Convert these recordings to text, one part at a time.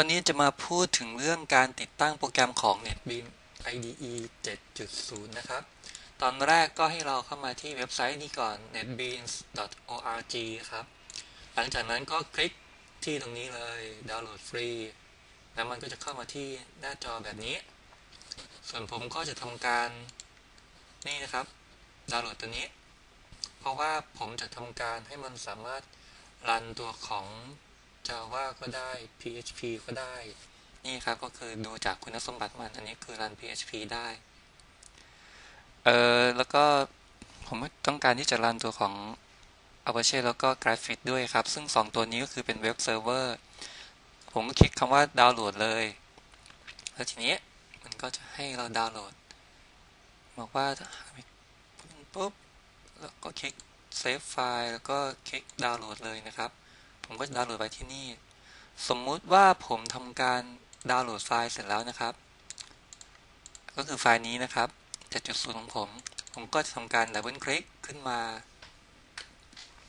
วันนี้จะมาพูดถึงเรื่องการติดตั้งโปรแกรมของ NetBeans IDE 7.0 นะครับ ตอนแรกก็ให้เราเข้ามาที่เว็บไซต์นี้ก่อน netbeans.org ครับ หลังจากนั้นก็คลิกที่ตรงนี้เลยดาวน์โหลดฟรี แล้วมันก็จะเข้ามาที่หน้าจอแบบนี้ ส่วนผมก็จะทำการนี่นะครับ ดาวน์โหลดตัวนี้ เพราะว่าผมจะทำการให้มันสามารถรันตัวของ Java ก็ได้ PHP ก็ได้ นี่ครับก็คือดูจากคุณสมบัติมันอันนี้คือรัน PHP ได้ เออแล้วก็ผมต้องการที่จะรันตัวของ Apache แล้วก็ Graphite ด้วยครับ ซึ่ง 2 ตัวนี้ก็คือเป็นเว็บเซิร์ฟเวอร์ ผมก็คลิกคำว่าดาวน์โหลดเลย แล้วทีนี้มันก็จะให้เราดาวน์โหลด บอกว่าปุ๊บ แล้วก็คลิกเซฟไฟล์ แล้วก็คลิกดาวน์โหลดเลยนะครับ ผมก็จะดาวน์โหลดไว้ที่นี่ สมมุติว่าผมทำการดาวน์โหลดไฟล์เสร็จแล้วนะครับ ก็คือไฟล์นี้นะครับ7.0ของผม ผมก็จะทำการดับเบิลคลิกขึ้นมา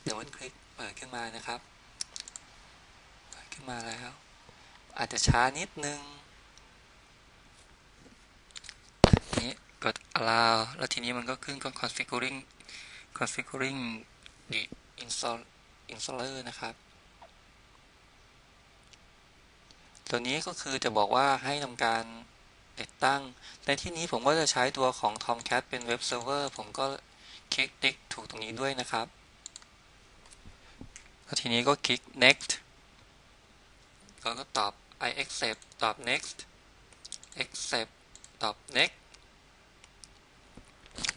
ดับเบิลคลิกเปิดขึ้นมานะครับเปิดขึ้นมาแล้ว อาจจะช้านิดนึงนี้กด allow แล้วทีนี้มันก็ขึ้นก็ configuring configuring the install installer นะครับ ตัวนี้ก็คือจะบอกว่าให้ทำการติดตั้ง ในที่นี้ผมก็จะใช้ตัวของ Tomcat เป็นเว็บเซิร์ฟเวอร์ผมก็คลิกติ๊กถูกตรงนี้ด้วยนะครับแล้วทีนี้ก็คลิก next แล้วก็ตอบ I accept ตอบ next accept ตอบ next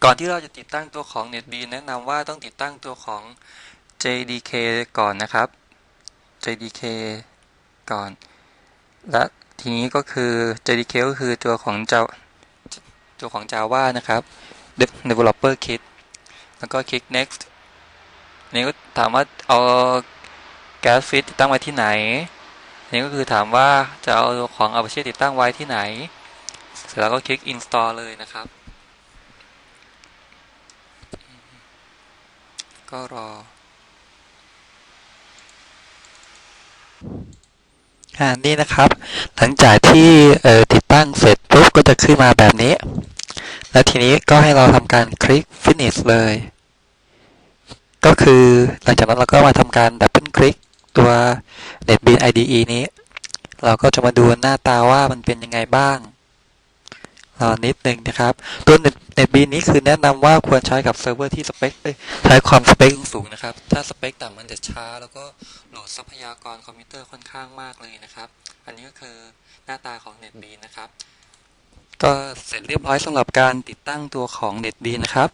ก่อนที่เราจะติดตั้งตัวของ NetBeans แนะนำว่าต้องติดตั้งตัวของ JDK ก่อนนะครับ JDK ก่อน และทีนี้ก็คือ JDK ก็คือตัวของ Java ตัวของ Java นะครับ Developer Kit แล้วก็คลิก next นี่ก็ถามว่าเอา Gas Fit ติดตั้งไว้ที่ไหนนี่ก็คือถามว่าจะเอาตัวของ Apache ติดตั้งไว้ที่ไหน เสร็จแล้วก็คลิก install เลยนะครับ ก็รอ อ่านี่นะครับ หลังจากที่ติดตั้งเสร็จปุ๊บก็จะขึ้นมาแบบนี้ แล้วทีนี้ก็ให้เราทำการคลิก finish เลย ก็คือหลังจากนั้นเราก็มาทำการดับเบิลคลิกตัว NetBeans IDE นี้ เราก็จะมาดูหน้าตาว่ามันเป็นยังไงบ้าง นิดหนึ่งนะครับ ตัวเน็ตบีนี้คือแนะนำว่าควรใช้กับเซิร์ฟเวอร์ที่สเปคใช้ความสเปคสูงนะครับ ถ้าสเปคต่ำมันจะช้า แล้วก็โหลดทรัพยากรคอมพิวเตอร์ค่อนข้างมากเลยนะครับ อันนี้ก็คือหน้าตาของเน็ตบีนะครับ ก็เสร็จเรียบร้อยสำหรับการติดตั้งตัวของเน็ตบีนะครับ